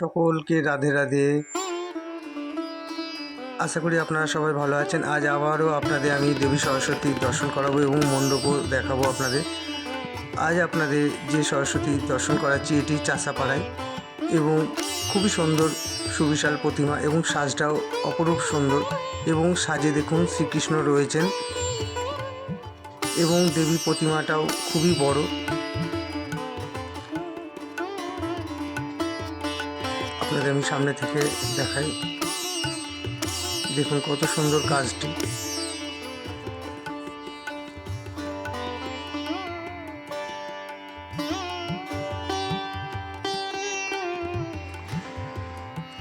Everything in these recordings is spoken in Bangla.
সকলকে রাধে রাধে। আশা করি আপনারা সবাই ভালো আছেন। আজ আবারও আপনাদের আমি দেবী সরস্বতীর দর্শন করাবো এবং মণ্ডপও দেখাবো আপনাদের। আজ আপনাদের যে সরস্বতী দর্শন করাচ্ছি, এটি চাষাপাড়ায় এবং খুবই সুন্দর, সুবিশাল প্রতিমা এবং সাজটাও অপরূপ সুন্দর এবং সাজে দেখুন শ্রীকৃষ্ণ রয়েছেন এবং দেবী প্রতিমাটাও খুবই বড়। আপনাদের আমি সামনে থেকে দেখাই। দেখুন কত সুন্দর কাজটি।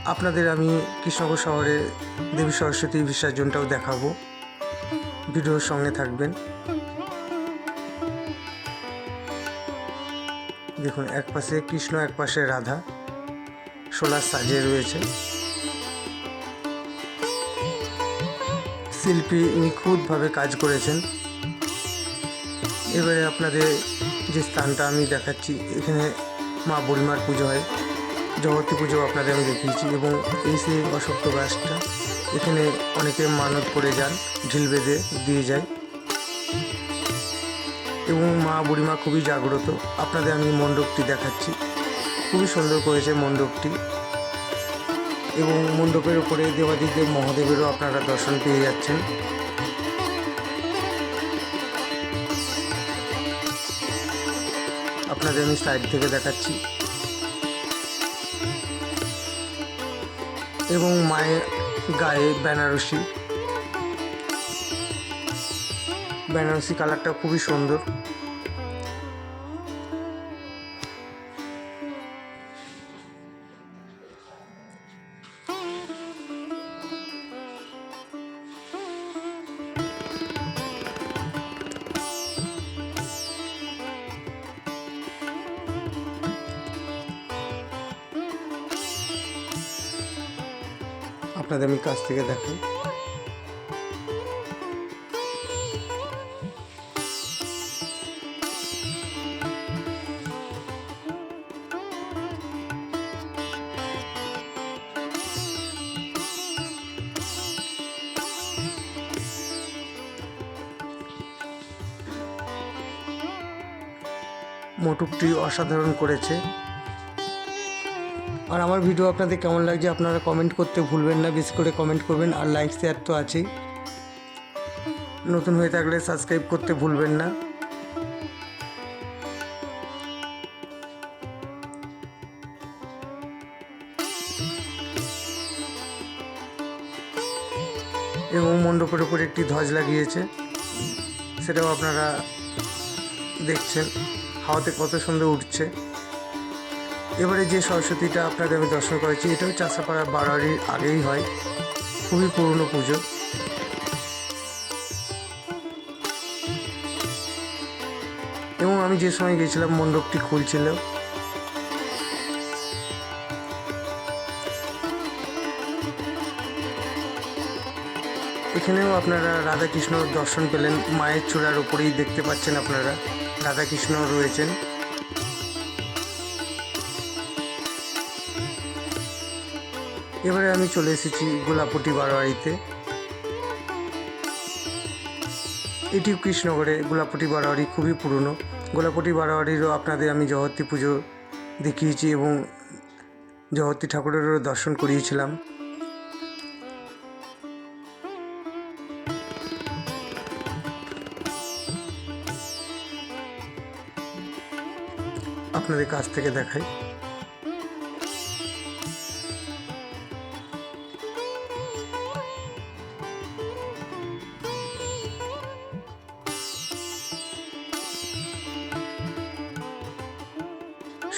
আপনাদের আমি কৃষ্ণনগর শহরে দেবী সরস্বতী বিসর্জনটাও দেখাবো। ভিডিওর সঙ্গে থাকবেন। দেখুন, এক পাশে কৃষ্ণ, এক পাশে রাধা। সোলার সাজে রয়েছে। শিল্পী নিখুঁতভাবে কাজ করেছেন। এবারে আপনাদের যে স্থানটা আমি দেখাচ্ছি, এখানে মা বুড়িমার পুজো হয়। জগতী পুজো আপনাদের আমি দেখিয়েছি এবং এই সেই অশক্ত গাছটা, এখানে অনেকে মানত করে যান, ঢিল বেঁধে দিয়ে যায়। এবং মা বুড়িমা খুবই জাগ্রত। আপনাদের আমি মণ্ডপটি দেখাচ্ছি। খুবই সুন্দর করেছে মণ্ডপটি। এবং মণ্ডপের উপরে দেবাদিদেব মহাদেবেরও আপনারা দর্শন পেয়ে যাচ্ছেন। আপনাদের আমি সাইড থেকে দেখাচ্ছি। এবং মায়ের গায়ে বেনারসি। বেনারসি কালারটা খুবই সুন্দর। আপনাদের আমি কাছ থেকে দেখাই মোটুকটি অসাধারণ করেছে। আর আমার ভিডিও আপনাদের কেমন লাগছে আপনারা কমেন্ট করতে ভুলবেন না, বেশি করে কমেন্ট করবেন, আর লাইক শেয়ার তো আছেই। নতুন হয়ে থাকলে সাবস্ক্রাইব করতে ভুলবেন না। এবং মণ্ডপের উপরে একটি ধ্বজ লাগিয়েছে, সেটাও আপনারা দেখছেন। হাওয়াতে কত সুন্দর উঠছে। এবারে যে সরস্বতীটা আপনাদের আমি দর্শন করেছি, এটাও চাষাপাড়া বারোয়ারির আগেই হয়। খুবই পুরনো পুজো। এবং আমি যে সময় গেছিলাম, মণ্ডপটি খুলছিল। এখানেও আপনারা রাধাকৃষ্ণ দর্শন পেলেন। মায়ের চূড়ার উপরেই দেখতে পাচ্ছেন আপনারা। রাধাকৃষ্ণ রয়েছেন। এবারে আমি চলে এসেছি গোলাপটি বারোয়ারিতে। এটি কৃষ্ণগড়ে, গোলাপটি বারোয়ারি খুবই পুরনো। গোলাপটি বারোয়ারিরও আপনাদের আমি জগত্রী পুজো দেখিয়েছি এবং জগত্রী ঠাকুরেরও দর্শন করিয়েছিলাম। আপনাদের কাছ থেকে দেখাই।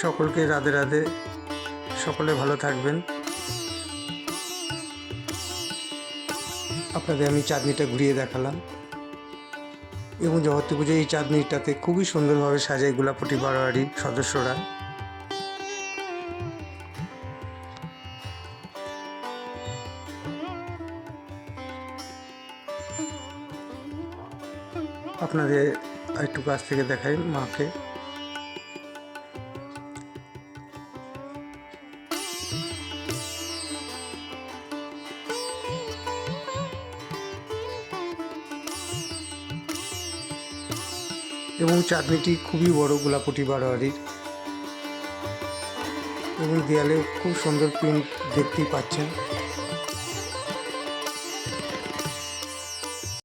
সকলকে রাধে রাধে। সকলে ভালো থাকবেন। আপনাদের আমি চাঁদনিটা ঘুরিয়ে দেখালাম। এবং জগত্রী পুজো এই চাঁদনিটাতে খুবই সুন্দরভাবে সাজায় গোলাপটি বারোয়ারির সদস্যরা। আপনাদের একটু কাছ থেকে দেখাই মাকে। এবং চাটনিটি খুবই বড় গোলাপটি বারোয়ারির। এবং দেয়ালে খুব সুন্দর প্রিন্ট দেখতেই পাচ্ছেন।